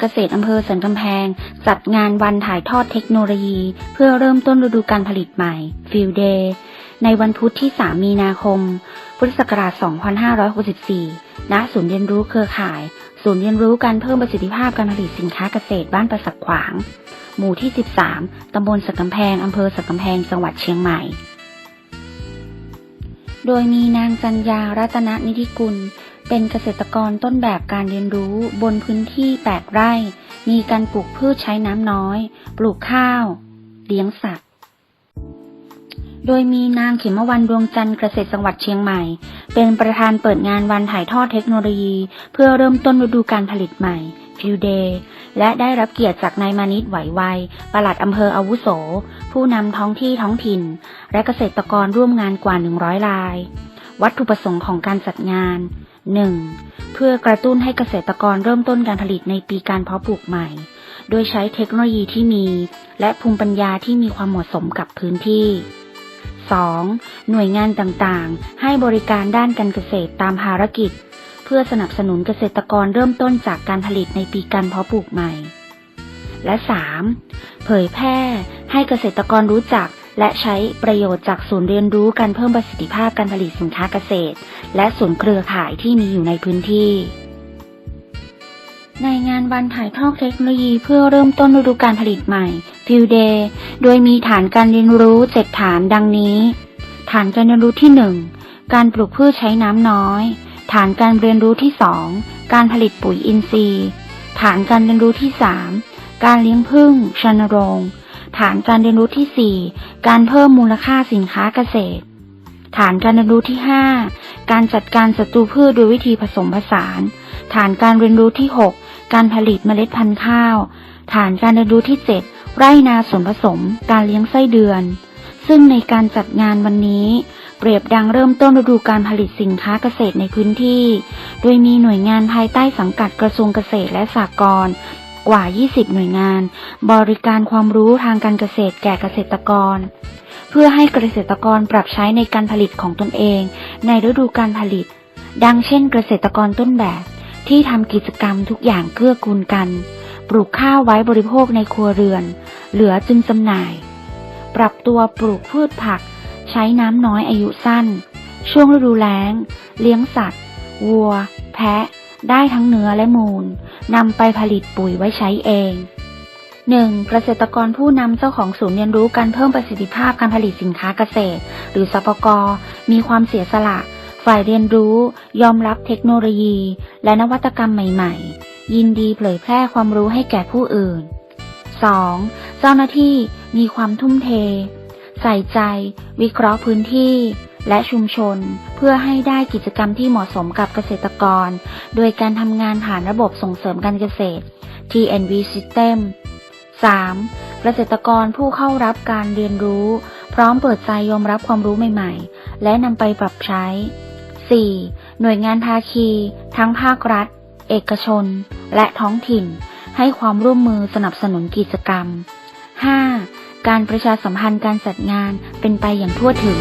เกษตรอำเภอสันกำแพง จัดงานวันถ่ายทอดเทคโนโลยี เพื่อเริ่มต้นฤดูการผลิตใหม่ Field Day ในวันพุธที่ 3 มีนาคม พุทธศักราช 2564 ณ ศูนย์เรียนรู้เครือข่าย ศูนย์เรียนรู้การเพิ่มประสิทธิภาพการผลิตสินค้าเกษตรบ้านประสักขวาง หมู่ที่ 13 ตำบลสักกำแพง อำเภอสักกำแพง จังหวัดเชียงใหม่ โดยมีนางจันยารัตนนิธิกุล เป็นเกษตรกรต้นแบบการเรียนรู้บนพื้นที่ 8 ไร่ มีการปลูกพืชใช้น้ำน้อย ปลูกข้าว เลี้ยงสัตว์ โดยมีนางเขมวันดวงจันทร์เกษตรจังหวัดเชียงใหม่ เป็นประธานเปิดงานวันถ่ายทอดเทคโนโลยี เพื่อเริ่มต้นฤดูการผลิตใหม่ ฟิวเดย์และได้รับเกียรติจากนายมานิตไหวไวปลัดอำเภออาวุโส ผู้นำท้องที่ท้องถิ่น และเกษตรกรร่วมงานกว่า 100 ราย วัตถุประสงค์ของการจัดงาน 1. เพื่อกระตุ้นให้เกษตรกรเริ่มต้นการผลิตในปีการเพาะปลูกใหม่ โดยใช้เทคโนโลยีที่มี และภูมิปัญญาที่มีความเหมาะสมกับพื้นที่ 2. หน่วยงานต่างๆ ให้บริการด้านการเกษตรตามภารกิจ พื่อสนับสนุนเกษตรกรเริ่มต้นจากการผลิตในปีการเพาะปลูกใหม่ และ 3. เผยแพร่ให้เกษตรกรรู้จักและใช้ประโยชน์จากศูนย์เรียนรู้การเพิ่มประสิทธิภาพการผลิตสินค้าเกษตร และศูนย์เครือข่ายที่มีอยู่ในพื้นที่ ในงานวันถ่ายทอดเทคโนโลยีเพื่อเริ่มต้นฤดูการผลิตใหม่ Field Day โดยมีฐานการเรียนรู้เจ็ดฐานดังนี้ ฐานการเรียนรู้ที่หนึ่งการปลูกพืชใช้น้ำน้อย ฐานการเรียนรู้ที่สองการผลิตปุ๋ยอินทรีย์ ฐานการเรียนรู้ที่สามการเลี้ยงผึ้งชนโรง ฐานการเรียนรู้ที่สี่การเพิ่มมูลค่าสินค้าเกษตร ฐานการเรียนรู้ที่ห้าการจัดการศัตรูพืชโดยวิธีผสมผสาน ฐานการเรียนรู้ที่หกการผลิตเมล็ดพันธุ์ข้าว ฐานการเรียนรู้ที่เจ็ดไร่นาส่วนผสม การเลี้ยงไส้เดือน ซึ่งในการจัดงานวันนี้ เปรียบดังเริ่มต้นฤดูการผลิตสินค้าเกษตรในพื้นที่ โดยมีหน่วยงานภายใต้สังกัดกระทรวงเกษตรและสหกรณ์กว่า 20 หน่วยงาน บริการความรู้ทางการเกษตรแก่เกษตรกร เพื่อให้เกษตรกรปรับใช้ในการผลิตของตนเอง ในฤดูการผลิต ดังเช่น เกษตรกรต้นแบบ ที่ทำกิจกรรมทุกอย่างเกื้อกูลกัน ปลูกข้าวไว้บริโภคในครัวเรือน เหลือจึงจำหน่าย ปรับตัวปลูกพืชผัก ใช้น้ำน้อยอายุสั้น ช่วงฤดูแล้ง เลี้ยงสัตว์ วัว แพะ ได้ทั้งเนื้อและมูลนำไปผลิตปุ๋ยไว้ใช้เอง 1. เกษตรกรผู้นำเจ้าของศูนย์เรียนรู้การเพิ่มประสิทธิภาพการผลิตสินค้าเกษตร หรือสปกมีความเสียสละ ฝ่ายเรียนรู้ ยอมรับเทคโนโลยี และนวัตกรรมใหม่ ๆ ยินดีเผยแพร่ความรู้ให้แก่ผู้อื่น 2. เจ้าหน้าที่ มีความทุ่มเท ใส่ใจ วิเคราะห์พื้นที่ และชุมชน เพื่อให้ได้กิจกรรมที่เหมาะสมกับเกษตรกร โดยการทำงานผ่านระบบส่งเสริมการเกษตร TNV System 3. เกษตรกรผู้เข้ารับการเรียนรู้ พร้อมเปิดใจยอมรับความรู้ใหม่ๆ และนำไปปรับใช้ 4. หน่วยงานภาคี ทั้งภาครัฐ เอกชน และท้องถิ่น ให้ความร่วมมือสนับสนุนกิจกรรม 5. การประชาสัมพันธ์การจัดงานเป็นไปอย่างทั่วถึง